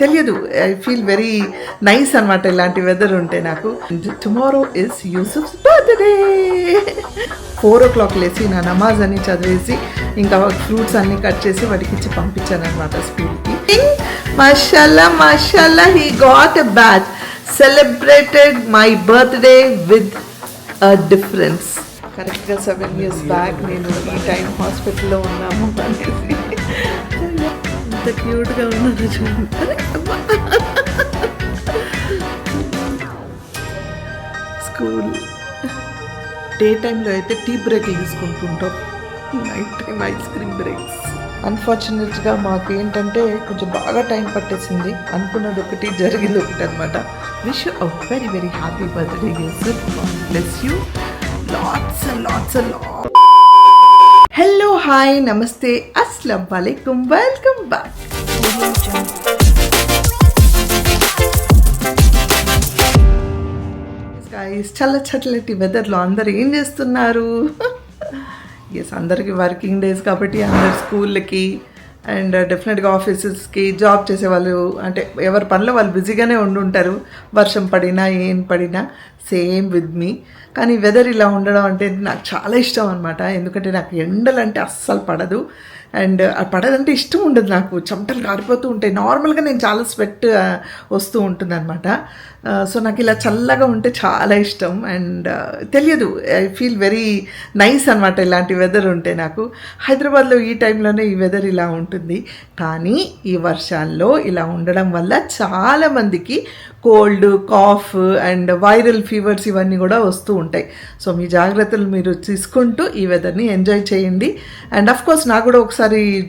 తెలియదు. I feel very nice అనమాట ఇలాంటి వెదర్ ఉంటే నాకు. Tomorrow is Yusuf birthday four o'clock లేచి నా నమాజ్ అని చదివేసి ఇంకా ఫ్రూట్స్ అన్ని కట్ చేసి వాటికి ఇచ్చి పంపించాను అనమాట స్కూల్కి మషల్లా మషల్లా he got a batch celebrated my birthday with a difference కరెక్ట్గా సెవెన్ ఇయర్స్ బ్యాక్ నేను ఈ టైం హాస్పిటల్లో ఉన్నాము అనేసి. ఎంత క్యూట్గా చూడండి అబ్బా. స్కూల్. డే టైంలో అయితే tea break తీసుకుంటుంటాం. Night time ice cream breaks. అన్ఫార్చునేట్గా మాకు ఏంటంటే కొంచెం బాగా టైం పట్టేసింది. అనుకున్నది ఒకటి జరిగింది ఒకటి అనమాట wish a very very happy birthday bless you lots and lots and hello hi నమస్తే అస్లం వాలేకుమ్ వెల్కమ్ బ్యాక్ గైస్ చల్ల చల్లటి వెదర్లో అందరు ఏం చేస్తున్నారు? ఎస్ అందరికీ వర్కింగ్ డేస్ కాబట్టి అందరు స్కూళ్ళకి అండ్ డెఫినెట్గా ఆఫీసెస్కి జాబ్ చేసే వాళ్ళు అంటే ఎవరి పనిలో వాళ్ళు బిజీగానే ఉండుంటారు. వర్షం పడినా ఏం పడినా సేమ్ విత్ మీ. కానీ వెదర్ ఇలా ఉండడం అంటే నాకు చాలా ఇష్టం అనమాట ఎందుకంటే నాకు ఎండలంటే అస్సలు పడదు. అండ్ ఆ పడదంటే ఇష్టం ఉండదు నాకు. చెమటలు కారిపోతూ ఉంటాయి. నార్మల్గా నేను చాలా స్వెట్ వస్తూ ఉంటుంది అనమాట సో నాకు ఇలా చల్లగా ఉంటే చాలా ఇష్టం. అండ్ తెలియదు. ఐ ఫీల్ వెరీ నైస్ అనమాట ఇలాంటి వెదర్ ఉంటే నాకు. హైదరాబాద్లో ఈ టైంలోనే ఈ వెదర్ ఇలా ఉంటుంది. కానీ ఈ వర్షాల్లో ఇలా ఉండడం వల్ల చాలామందికి cold cough and viral fevers ఇవన్నీ కూడా వస్తూ ఉంటాయి. సో మీ జాగ్రత్తలు మీరు తీసుకుంటూ ఈ వెదర్ని ఎంజాయ్ చేయండి. అండ్ అఫ్కోర్స్ నాకు కూడా ఒకసారి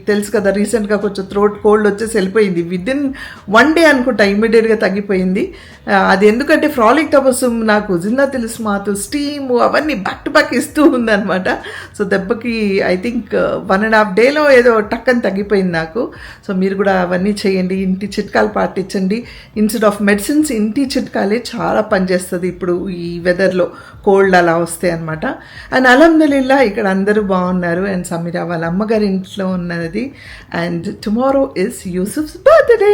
తెలుసు కదా రీసెంట్గా కొంచెం థ్రోట్ కోల్డ్ వచ్చేసి వెళ్ళిపోయింది. విదిన్ వన్ డే అనుకుంటా ఇమ్మీడియట్గా తగ్గిపోయింది. అది ఎందుకంటే ఫ్రాలిక్ తపస్సు నాకు జిల్లా తెలుసు మాతో స్టీమ్ అవన్నీ బ్యాక్ టు బ్యాక్ ఇస్తూ ఉందన్నమాట. సో దెబ్బకి I think one and half డేలో ఏదో టక్కని తగ్గిపోయింది నాకు. సో మీరు కూడా అవన్నీ చేయండి ఇంటి చిట్కాలు పాటించండి. ఇన్స్టెడ్ ఆఫ్ మెడిసిన్స్ ఇంటి చిట్కాలే చాలా పనిచేస్తుంది ఇప్పుడు ఈ వెదర్లో కోల్డ్ అలా వస్తాయి అనమాట అండ్ అలహమ్దుల్లా ఇక్కడ అందరూ బాగున్నారు. అండ్ సమీరా వాళ్ళ అమ్మగారి ఇంట్లో ఉన్నది. And tomorrow is Yusuf's birthday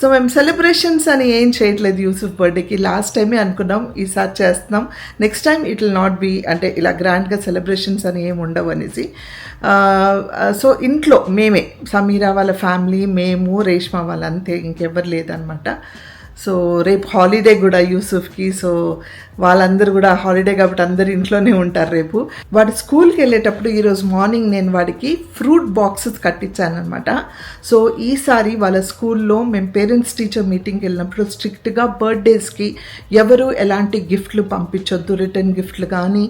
so మేము సెలబ్రేషన్స్ అని ఏం చేయట్లేదు యూసుఫ్ బర్త్డేకి. లాస్ట్ టైమే అనుకున్నాం ఈసారి చేస్తున్నాం. Next time it will not be అంటే ఇలా గ్రాండ్గా సెలబ్రేషన్స్ అని ఏమి ఉండవు అనేసి. సో ఇంట్లో మేమే సమీరా వాళ్ళ ఫ్యామిలీ మేము రేష్మా వాళ్ళంతే ఇంకెవ్వరు లేదనమాట. సో రేపు హాలిడే కూడా యూసుఫ్కి. సో వాళ్ళందరూ కూడా హాలిడే కాబట్టి అందరు ఇంట్లోనే ఉంటారు రేపు. వాడు స్కూల్కి వెళ్ళేటప్పుడు ఈరోజు మార్నింగ్ నేను వాడికి ఫ్రూట్ బాక్సెస్ కట్టించాను అనమాట సో ఈసారి వాళ్ళ స్కూల్లో మేము పేరెంట్స్ టీచర్ మీటింగ్కి వెళ్ళినప్పుడు స్ట్రిక్ట్గా బర్త్డేస్కి ఎవరు ఎలాంటి గిఫ్ట్లు పంపించొద్దు రిటర్న్ గిఫ్ట్లు కానీ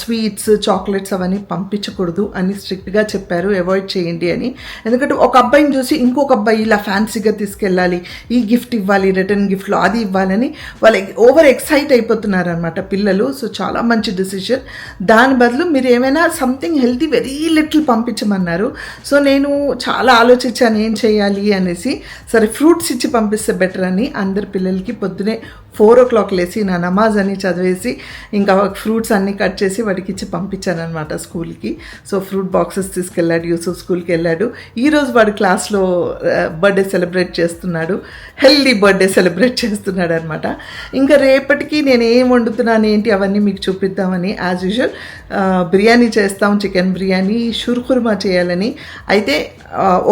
స్వీట్స్ చాక్లెట్స్ అవన్నీ పంపించకూడదు అని స్ట్రిక్ట్గా చెప్పారు. అవాయిడ్ చేయండి అని. ఎందుకంటే ఒక అబ్బాయిని చూసి ఇంకొక అబ్బాయి ఇలా ఫ్యాన్సీగా తీసుకెళ్ళాలి ఈ గిఫ్ట్ ఇవ్వాలి రిటర్న్ గిఫ్ట్లో అది ఇవ్వాలని వాళ్ళు ఓవర్ ఎక్సైట్ అయిపోతున్నారు అనమాట పిల్లలు. సో చాలా మంచి డిసిషన్ దాని బదులు మీరు ఏమైనా సంథింగ్ హెల్తీ వెరీ లిటిల్ పంపించమన్నారు. సో నేను చాలా ఆలోచించాను ఏం చేయాలి అనేసి. సరే ఫ్రూట్స్ ఇచ్చి పంపిస్తే బెటర్ అని అందరి పిల్లలకి పొద్దునే ఫోర్ ఓ క్లాక్ లేచి నా నమాజ్ అని చదివేసి ఇంకా ఫ్రూట్స్ అన్నీ కట్ చేసి వాడికి ఇచ్చి పంపించాను అనమాట స్కూల్కి. సో ఫ్రూట్ బాక్సెస్ తీసుకెళ్ళాడు యూసుఫ్ స్కూల్కి వెళ్ళాడు. ఈరోజు వాడు క్లాస్లో బర్త్డే సెలబ్రేట్ చేస్తున్నాడు. హెల్దీ బర్త్డే సెలబ్రేట్ చేస్తున్నాడు అనమాట ఇంకా రేపటికి నేను ఏం వండుతున్నాను ఏంటి అవన్నీ మీకు చూపిద్దామని యాజ్ యూజువల్ బిర్యానీ చేస్తాం చికెన్ బిర్యానీ షుర్కుర్మా చేయాలని. అయితే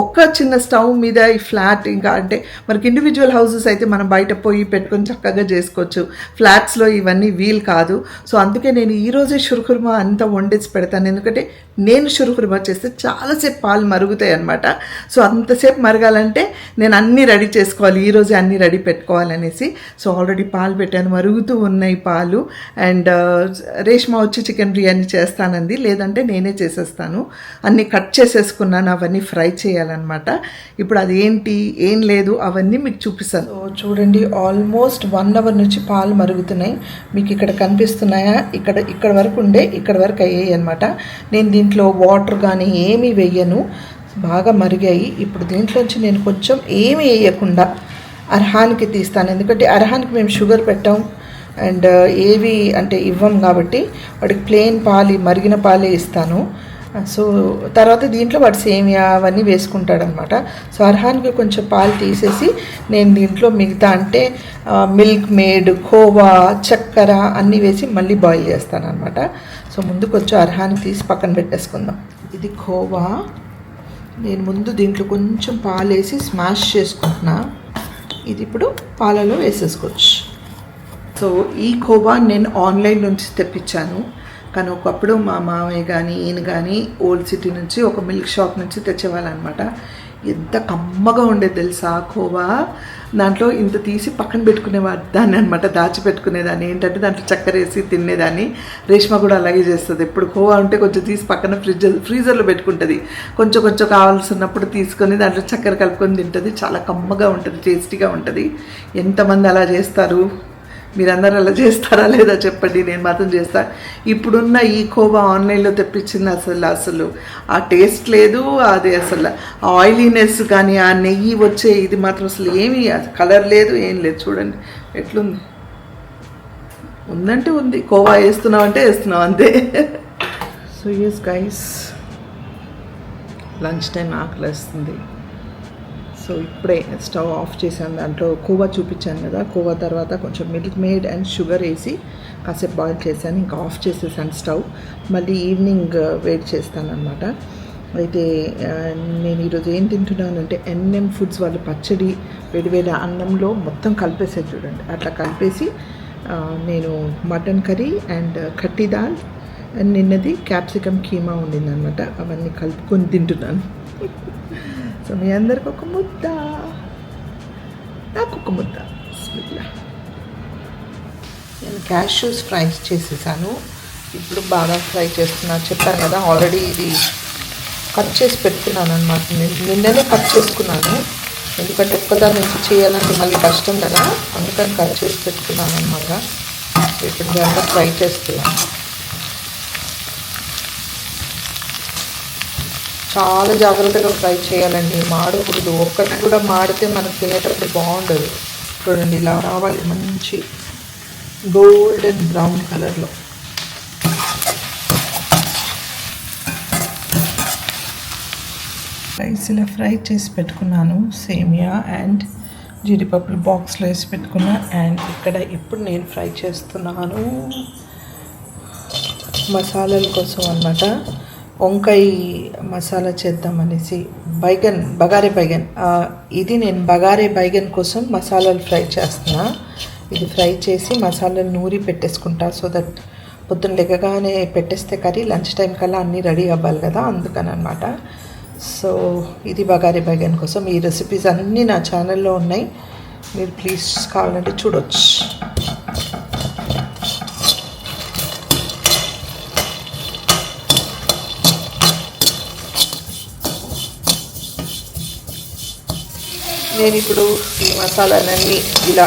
ఒక్క చిన్న స్టవ్ మీద ఈ ఫ్లాట్ ఇంకా అంటే మనకి ఇండివిజువల్ హౌసెస్ అయితే మనం బయట పోయి పెట్టుకొని చక్కగా చేసుకోవచ్చు. ఫ్లాట్స్లో ఇవన్నీ వీల్ కాదు. సో అందుకే నేను ఈరోజే షురుకుర్మా అంతా వండేసి పెడతాను. ఎందుకంటే నేను షురుకుర్మా చేస్తే చాలాసేపు పాలు మరుగుతాయి అనమాట సో అంతసేపు మరగాలంటే నేను అన్నీ రెడీ చేసుకోవాలి ఈరోజే అన్నీ రెడీ పెట్టుకోవాలనేసి. సో ఆల్రెడీ పాలు పెట్టాను మరుగుతూ ఉన్నాయి పాలు. అండ్ రేష్మా వచ్చి చికెన్ బిర్యానీ చేస్తానంది లేదంటే నేనే చేసేస్తాను. అన్నీ కట్ చేసేసుకున్నాను అవన్నీ ఫ్రై చేయాలన్నమాట. ఇప్పుడు అది ఏంటి ఏం లేదు అవన్నీ మీకు చూపిస్తాను. చూడండి ఆల్మోస్ట్ వన్ అవర్ నుంచి పాలు మరుగుతున్నాయి. మీకు ఇక్కడ కనిపిస్తున్నాయా? ఇక్కడ ఇక్కడ వరకు ఉండే ఇక్కడ వరకు అయ్యాయి అనమాట నేను దీంట్లో వాటర్ కానీ ఏమీ వేయను. బాగా మరిగాయి. ఇప్పుడు దీంట్లోంచి నేను కొంచెం ఏమీ వేయకుండా అర్హానికి తీస్తాను. ఎందుకంటే అర్హానికి మేము షుగర్ పెట్టాం. అండ్ ఏవి అంటే ఇవ్వం కాబట్టి వాడికి ప్లెయిన్ పాలు మరిగిన పాలే ఇస్తాను. సో తర్వాత దీంట్లో వాడు సేమియా అవన్నీ వేసుకుంటాడనమాట. సో అర్హాన్కి కొంచెం పాలు తీసేసి నేను దీంట్లో మిగతా అంటే మిల్క్ మేడ్ కోవా చక్కెర అన్నీ వేసి మళ్ళీ బాయిల్ చేస్తాను అనమాట సో ముందు కొంచెం అర్హాన్ని తీసి పక్కన పెట్టేసుకుందాం. ఇది కోవా. నేను ముందు దీంట్లో కొంచెం పాలు వేసి స్మాష్ చేసుకుంటున్నా. ఇది ఇప్పుడు పాలలో వేసేసుకోవచ్చు. సో ఈ కోవా నేను ఆన్లైన్ నుంచి తెప్పించాను. కానీ ఒకప్పుడు మా మామయ్య కానీ ఈయన కానీ ఓల్డ్ సిటీ నుంచి ఒక మిల్క్ షాప్ నుంచి తెచ్చేవాళ్ళనమాట. ఎంత కమ్మగా ఉండేది తెలుసా కోవా? దాంట్లో ఇంత తీసి పక్కన పెట్టుకునేవాడు దాన్ని అనమాట దాచిపెట్టుకునేదాన్ని. ఏంటంటే దాంట్లో చక్కెర వేసి తినేదాన్ని. రేష్మ కూడా అలాగే చేస్తుంది. ఇప్పుడు కోవా ఉంటే కొంచెం తీసి పక్కన ఫ్రిడ్జ్ ఫ్రీజర్లో పెట్టుకుంటుంది. కొంచెం కొంచెం కావాల్సినప్పుడు తీసుకొని దాంట్లో చక్కెర కలుపుకొని తింటుంది. చాలా కమ్మగా ఉంటుంది టేస్టీగా ఉంటుంది. ఎంతమంది అలా చేస్తారు? మీరందరూ అలా చేస్తారా లేదా చెప్పండి నేను మాత్రం చేస్తాను ఇప్పుడున్న ఈ కోవా ఆన్లైన్లో తెప్పించింది అసలు అసలు ఆ టేస్ట్ లేదు అది అసలు ఆ ఆయిలీనెస్ కానీ ఆ నెయ్యి వచ్చే ఇది మాత్రం అసలు ఏమీ కలర్ లేదు ఏం లేదు. చూడండి ఎట్లుంది? ఉందంటే ఉంది. కోవా వేస్తున్నాం అంటే వేస్తున్నాం అంతే. So yes guys lunch time ఆకలిస్తుంది. సో ఇప్పుడే స్టవ్ ఆఫ్ చేశాను. దాంట్లో కోవా చూపించాను కదా. కోవా తర్వాత కొంచెం మిల్క్ మేడ్ అండ్ షుగర్ వేసి కాసేపు బాయిల్ చేశాను. ఇంకా ఆఫ్ చేసేసాను స్టవ్. మళ్ళీ ఈవినింగ్ uh, వెయిట్ చేస్తాను అనమాట అయితే uh, నేను ఈరోజు ఏం తింటున్నానంటే ఎన్ఎం ఫుడ్స్ వాళ్ళు పచ్చడి వేడివేడి అన్నంలో మొత్తం కలిపేసారు చూడండి. అట్లా కలిపేసి uh, నేను మటన్ కర్రీ అండ్ కట్టి దాల్ అండ్ నిన్నది క్యాప్సికమ్ కీమా ఉండిందనమాట అవన్నీ కలుపుకొని తింటున్నాను. సో మీ అందరికి ఒక ముద్ద. నాకు ఒక ముద్ద. బిస్మిల్లా. నేను క్యాష్యూస్ ఫ్రై చేసేసాను. ఇప్పుడు బాగా ఫ్రై చేస్తున్నా. చెప్పాను కదా ఆల్రెడీ ఇది కట్ చేసి పెట్టుకున్నాను అనమాట నేను నిన్ననే కట్ చేసుకున్నాను. ఎందుకంటే ఒక్కదాని నుంచి చేయాలంటే మళ్ళీ కష్టం కదా. అందుకని కట్ చేసి పెట్టుకున్నాను అనమాట ఇప్పుడు దాంట్లో ఫ్రై చేస్తున్నాను. చాలా జాగ్రత్తగా ఫ్రై చేయాలండి. మాడకూడదు. ఒక్కటి కూడా మాడితే మనకు తినేటప్పుడు బాగుండదు. చూడండి ఇలా రావాలి. మంచి గోల్డెన్ బ్రౌన్ కలర్లో. రైస్ ఇలా ఫ్రై చేసి పెట్టుకున్నాను. సేమియా అండ్ జీడిపప్పులు బాక్స్లో వేసి పెట్టుకున్నా. అండ్ ఇక్కడ ఇప్పుడు నేను ఫ్రై చేస్తున్నాను మసాలాల కోసం అన్నమాట. వంకాయ మసాలా చేద్దామనేసి బైగన్ బగారే బైగన్. ఇది నేను బగారే బైగన్ కోసం మసాలాలు ఫ్రై చేస్తున్నా. ఇది ఫ్రై చేసి మసాలాలు నూరి పెట్టేసుకుంటా సో దట్ పొద్దున్న లెగగానే పెట్టేస్తే కర్రీ లంచ్ టైం కల్లా అన్నీ రెడీ అవ్వాలి కదా అందుకని అనమాట సో ఇది బగారే బైగన్ కోసం. ఈ రెసిపీస్ అన్నీ నా ఛానల్లో ఉన్నాయి. మీరు ప్లీజ్ కావాలంటే చూడొచ్చు. నేను ఇప్పుడు ఈ మసాలాలన్నీ ఇలా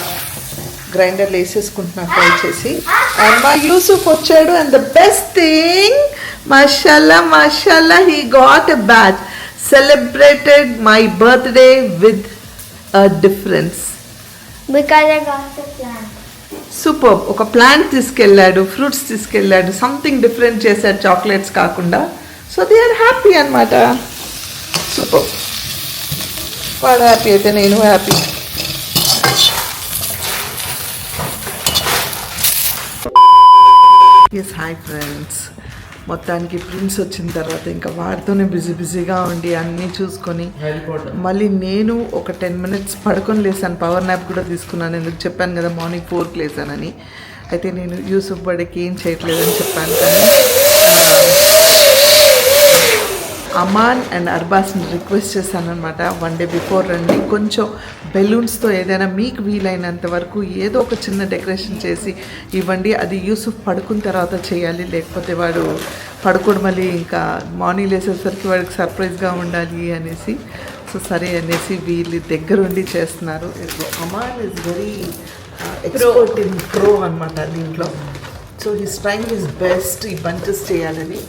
గ్రైండర్లో వేసేసుకుంటున్నా ఫ్రై చేసి. అండ్ మా యూసుఫ్ వచ్చాడు అండ్ ద బెస్ట్ థింగ్ మషాలా masala he got a batch celebrated my birthday with a difference. Super ఒక ప్లాంట్ తీసుకెళ్ళాడు ఫ్రూట్స్ తీసుకెళ్ళాడు సంథింగ్ డిఫరెంట్ చేశాడు చాక్లెట్స్ కాకుండా. సో దే ఆర్ హ్యాపీ అనమాట సూపర్ వాడు హ్యాపీ అయితే నేను హ్యాపీ ఎస్ హాయ్ ఫ్రెండ్స్ మొత్తానికి ప్రిన్స్ వచ్చిన తర్వాత ఇంకా వాడితోనే బిజీ బిజీగా ఉండి అన్నీ చూసుకొని మళ్ళీ నేను ఒక టెన్ మినిట్స్ పడుకొని లేసాను. పవర్ నాప్ కూడా తీసుకున్నాను. ఎందుకు చెప్పాను కదా మార్నింగ్ ఫోర్కి లేసానని. అయితే నేను యూసుఫ్ బడికి ఏం చేయట్లేదని చెప్పాను కానీ అమాన్ అండ్ అర్బాస్ని రిక్వెస్ట్ చేశాను అనమాట వన్ డే బిఫోర్ రండి. కొంచెం బెలూన్స్తో ఏదైనా మీకు వీలైనంత వరకు ఏదో ఒక చిన్న డెకరేషన్ చేసి ఇవ్వండి. అది యూసుఫ్ పడుకున్న తర్వాత చేయాలి. లేకపోతే వాడు పడుకోడు. మళ్ళీ ఇంకా మార్నింగ్ లేసేసరికి వాడికి సర్ప్రైజ్గా ఉండాలి అనేసి. సో సరే అనేసి వీళ్ళు దగ్గరుండి చేస్తున్నారు. Aman is very expert in pro అనమాట దీంట్లో. So he's trying his best ఈ బంచెస్ చేయాలని.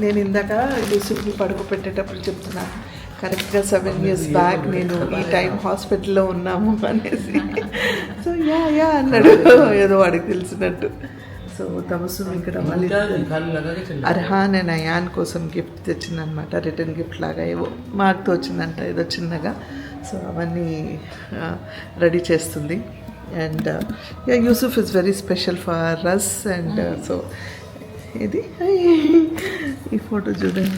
నేను ఇందాక డిసిప్లి పడుకు పెట్టేటప్పుడు చెప్తున్నాను కరెక్ట్గా సెవెన్ ఇయర్స్ బ్యాక్ నేను ఈ టైం హాస్పిటల్లో ఉన్నాము అనేసి. సో యా యా అన్నాడు. ఏదో వాడికి తెలిసినట్టు. సో తమసు ఇక్కడ అర్హాన్ అండ్ అయాన్ కోసం గిఫ్ట్ తెచ్చిందనమాట రిటర్న్ గిఫ్ట్ లాగా ఏవో మాకు తోచిందంట ఏదో చిన్నగా. సో అవన్నీ రెడీ చేస్తుంది. And Yusuf is very special for us and so ఇది ఈ ఫోటో చూడండి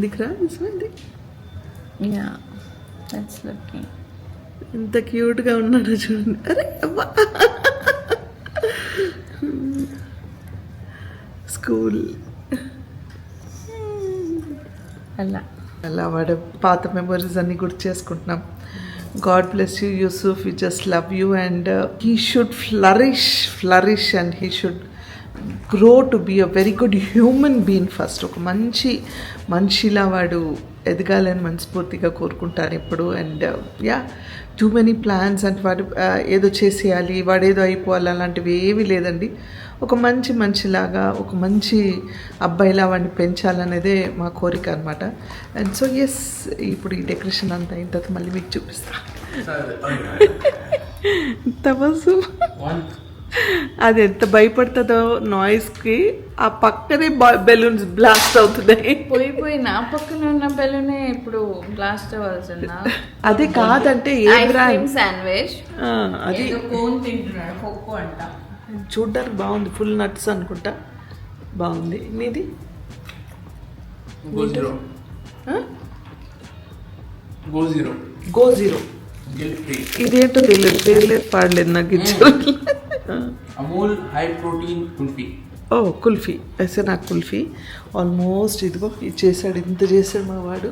దిఖరా ఇది. ఎంత క్యూట్గా ఉన్నాడో చూడండి. అరే అబ్బా. స్కూల్ అలా. అలా వాడు పాత మెమరీస్ అన్ని గుర్తు చేసుకుంటున్నాం. God bless you Yusuf we just love you and he should flourish flourish and he should grow to be a very good human being first ఒక మంచి మనిషిలా వాడు ఎదగాలని మనస్ఫూర్తిగా కోరుకుంటాను ఇప్పుడు and yeah too many plans and వాడు uh, ఏదో చేసేయాలి వాడు ఏదో అయిపోవాలి అలాంటివి ఏమీ లేదండి. ఒక మంచి మనిషిలాగా ఒక మంచి అబ్బాయిలా వాడిని పెంచాలనేదే మా కోరిక అనమాట అండ్ సో ఎస్ ఇప్పుడు ఈ డెకరేషన్ అంతా అయిన తర్వాత మళ్ళీ మీకు చూపిస్తా. తమసు. అది ఎంత భయపడుతుందో నాయిస్కి ఆ పక్కనే బెలూన్స్ బ్లాస్ట్ అవుతున్నాయి. పోయి పోయి నా పక్కన ఉన్న బెలూనే ఇప్పుడు బ్లాస్ట్ అవ్వాల్సిందా? అదే కాదంటే ఏ బ్రాండ్ శాండ్విచ్ అది ఏదో కోన్ తింటున్నాడు కొక్కు అంట. చూడ్డానికి బాగుంది. ఫుల్ నట్స్ అనుకుంటా. బాగుంది. నీది go zero. Go zero. Go zero. ఇదేంటో తెలియదు. పేర్లేదు పాడలేదు నాకు ఇచ్చారు hmm. Amul high protein kulfi. ఓ కుల్ఫీ. అయితే నాకు కుల్ఫీ. ఆల్మోస్ట్ ఇదిగో ఇది చేశాడు. ఇంత చేశాడు మా వాడు.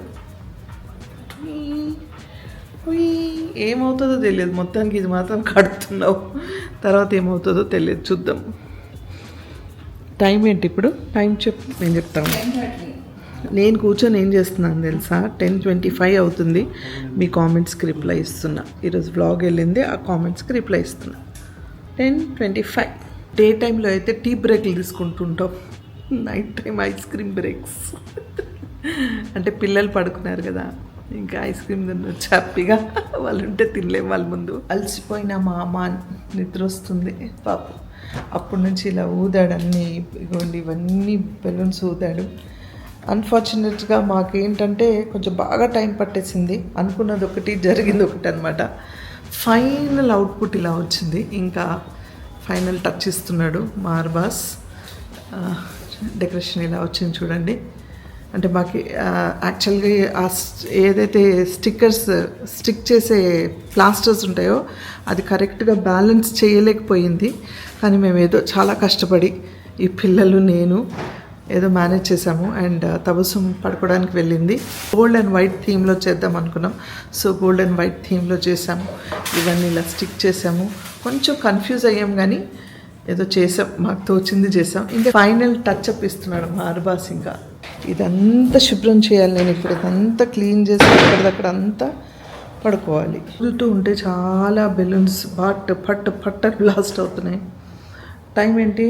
ఏమవుతుందో తెలియదు. మొత్తానికి ఇది మాత్రం కడుతున్నావు. తర్వాత ఏమవుతుందో తెలియదు. చూద్దాం. టైం ఏంటి ఇప్పుడు? టైం చెప్ నేను చెప్తాను. నేను కూర్చొని ఏం చేస్తున్నాను తెలుసా? టెన్ ట్వంటీ ఫైవ్ అవుతుంది. మీ కామెంట్స్కి రిప్లై ఇస్తున్నా. ఈరోజు బ్లాగ్ వెళ్ళింది. ఆ కామెంట్స్కి రిప్లై ఇస్తున్నా. Ten twenty five. డే టైంలో అయితే టీ బ్రేక్లు తీసుకుంటుంటాం. Night time ice cream breaks. అంటే పిల్లలు పడుకున్నారు కదా. ఇంకా ఐస్ క్రీమ్ తినొచ్చు హ్యాపీగా వాళ్ళు ఉంటే తినలేం వాళ్ళ ముందు. అలసిపోయిన మా అమ్మ నిద్ర వస్తుంది పాపం. అప్పటి నుంచి ఇలా ఊదాడు అన్నీ ఇగోండి ఇవన్నీ బెలూన్స్ ఊదాడు. అన్ఫార్చునేట్గా మాకేంటంటే కొంచెం బాగా టైం పట్టేసింది. అనుకున్నది ఒకటి జరిగింది ఒకటి అనమాట ఫైనల్ అవుట్పుట్ ఇలా వచ్చింది. ఇంకా ఫైనల్ టచ్ ఇస్తున్నాడు మార్బాస్ డెకరేషన్ ah, ఇలా వచ్చింది చూడండి. అంటే మాకు యాక్చువల్గా ఆ ఏదైతే స్టిక్కర్స్ స్టిక్ చేసే ప్లాస్టర్స్ ఉంటాయో అది కరెక్ట్గా బ్యాలెన్స్ చేయలేకపోయింది. కానీ మేము ఏదో చాలా కష్టపడి ఈ పిల్లలు నేను ఏదో మేనేజ్ చేసాము. అండ్ తబసుం పడుకోవడానికి వెళ్ళింది. గోల్డ్ అండ్ వైట్ థీమ్లో చేద్దాం అనుకున్నాం. సో గోల్డ్ అండ్ వైట్ థీమ్లో చేసాము. ఇవన్నీ ఇలా స్టిక్ చేసాము. కొంచెం కన్ఫ్యూజ్ అయ్యాం కానీ ఏదో చేసాం. మాకు తోచింది చేసాం. ఇంకా ఫైనల్ టచ్ అప్ ఇస్తున్నాడు మా అర్బాస్ ఇంకా ఇదంతా శుభ్రం చేయాలి నేను ఇప్పుడు. ఇదంతా క్లీన్ చేసి అక్కడక్కడ అంతా పడుకోవాలి. వదులుతూ ఉంటే చాలా బెలూన్స్ పట్ పట్ పట్ బ్లాస్ట్ అవుతున్నాయి. టైం ఏంటి?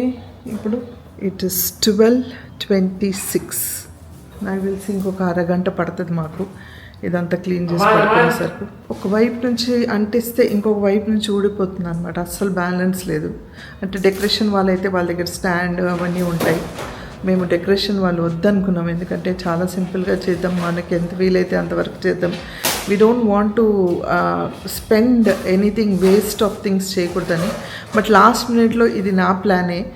ఇప్పుడు it is twelve twenty six. నాకు తెలిసి ఇంకొక అరగంట పడుతుంది మాకు. ఇదంతా క్లీన్ చేసి పడుకునేసరికి ఒక వైపు నుంచి అంటిస్తే ఇంకొక వైపు నుంచి ఊడిపోతుంది అనమాట అస్సలు బ్యాలెన్స్ లేదు. అంటే డెకరేషన్ వాళ్ళైతే వాళ్ళ దగ్గర స్టాండ్ అవన్నీ ఉంటాయి. మేము డెకరేషన్ వాళ్ళు వద్దనుకున్నాం. ఎందుకంటే చాలా సింపుల్గా చేద్దాం. మనకి ఎంత వీలైతే అంతవరకు చేద్దాం. We don't want to spend anything waste of things చేయకూడదని. బట్ లాస్ట్ మినిట్లో ఇది నా ప్లానే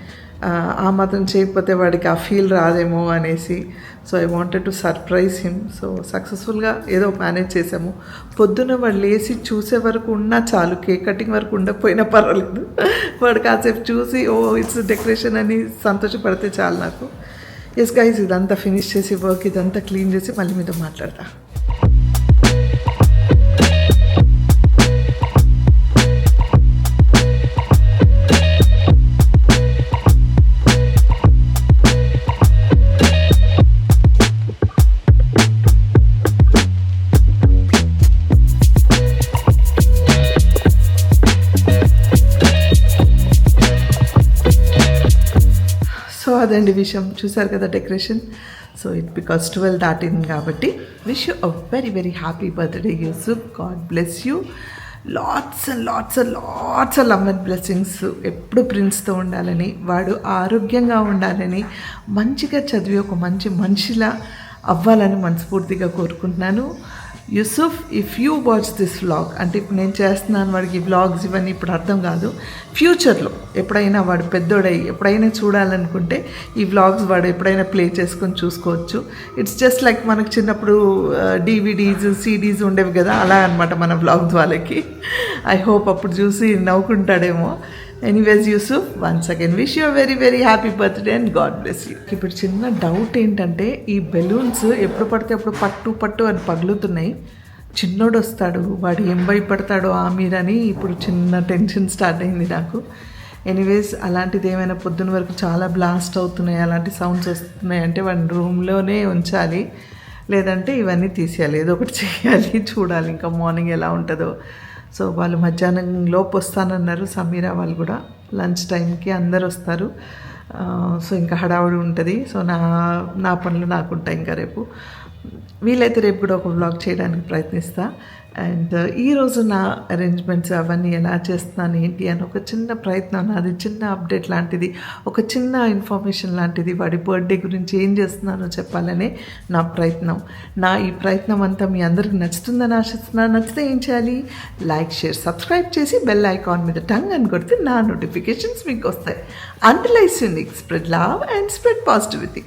ఆ, uh, ఆ మాత్రం చేయకపోతే వాడికి ఆ ఫీల్ రాదేమో అనేసి. So I wanted to surprise him so సక్సెస్ఫుల్గా ఏదో మేనేజ్ చేసాము పొద్దున వాడు లేచి చూసే వరకు ఉన్నా చాలు. కేక్ కటింగ్ వరకు ఉండకపోయినా పర్వాలేదు. వాడు కాసేపు చూసి ఓ ఇట్స్ డెకరేషన్ అని సంతోషపడితే చాలు నాకు. ఎస్ గైజ్ ఇదంతా ఫినిష్ చేసి వర్క్ ఇదంతా క్లీన్ చేసి మళ్ళీ మీతో మాట్లాడతా. అదండి విషయం. చూసారు కదా decoration? So it because twelve దాటింది కాబట్టి wish you a very very happy birthday Yusuf God bless you. Lots and lots and lots of love and blessings. ఎప్పుడు ప్రిన్స్తో ఉండాలని వాడు ఆరోగ్యంగా ఉండాలని మంచిగా చదివి ఒక మంచి మనిషిలా అవ్వాలని మనస్ఫూర్తిగా కోరుకుంటున్నాను. Yusuf if you watch this vlog అంటే ఇప్పుడు నేను చేస్తున్నాను వాడికి ఈ వ్లాగ్స్ ఇవన్నీ ఇప్పుడు అర్థం కాదు. ఫ్యూచర్లో ఎప్పుడైనా వాడు పెద్దోడై ఎప్పుడైనా చూడాలనుకుంటే ఈ వ్లాగ్స్ వాడు ఎప్పుడైనా ప్లే చేసుకొని చూసుకోవచ్చు. ఇట్స్ జస్ట్ లైక్ మనకు చిన్నప్పుడు డివిడీస్ సిడీస్ ఉండేవి కదా అలా అనమాట మన వ్లాగ్స్ వాళ్ళకి. ఐ హోప్ అప్పుడు చూసి నవ్వుకుంటాడేమో. Anyways Yusuf once again wish you very very happy birthday and God bless you ఇప్పుడు చిన్న డౌట్ ఏంటంటే ఈ బెలూన్స్ ఎప్పుడు పడితే అప్పుడు పట్టు పట్టు అని పగులుతున్నాయి. చిన్నోడు వస్తాడు వాడు ఏం భయపడతాడో ఆ మీదని ఇప్పుడు చిన్న టెన్షన్ స్టార్ట్ అయింది నాకు. ఎనీవేస్ అలాంటిది ఏమైనా పొద్దున వరకు చాలా బ్లాస్ట్ అవుతున్నాయి అలాంటి సౌండ్స్ వస్తున్నాయి అంటే వాడిని రూమ్లోనే ఉంచాలి. లేదంటే ఇవన్నీ తీసేయాలి ఏదో ఒకటి చేయాలి చూడాలి ఇంకా మార్నింగ్ ఎలా ఉంటుందో. సో వాళ్ళు మధ్యాహ్నం లోపు వస్తానన్నారు సమీరా వాళ్ళు కూడా. లంచ్ టైంకి అందరు వస్తారు. సో ఇంకా హడావుడి ఉంటుంది. సో నా నా పనులు నాకు ఉంటాయి ఇంకా రేపు. వీలైతే రేపు కూడా ఒక వ్లాగ్ చేయడానికి ప్రయత్నిస్తా. అండ్ uh, ఈరోజు నా అరేంజ్మెంట్స్ అవన్నీ ఎలా చేస్తున్నాను ఏంటి అని ఒక చిన్న ప్రయత్నం నాది చిన్న అప్డేట్ లాంటిది ఒక చిన్న ఇన్ఫర్మేషన్ లాంటిది వాడి బర్త్డే గురించి ఏం చేస్తున్నానో చెప్పాలనే నా ప్రయత్నం. నా ఈ ప్రయత్నం అంతా మీ అందరికి నచ్చుతుందని ఆశిస్తున్నాను నచ్చితే ఏం చేయాలి? లైక్ షేర్ సబ్స్క్రైబ్ చేసి బెల్ ఐకాన్ మీద టంగ్ అని కొడితే నా నోటిఫికేషన్స్ మీకు వస్తాయి. అన్లైస్ unique spread love and spread positivity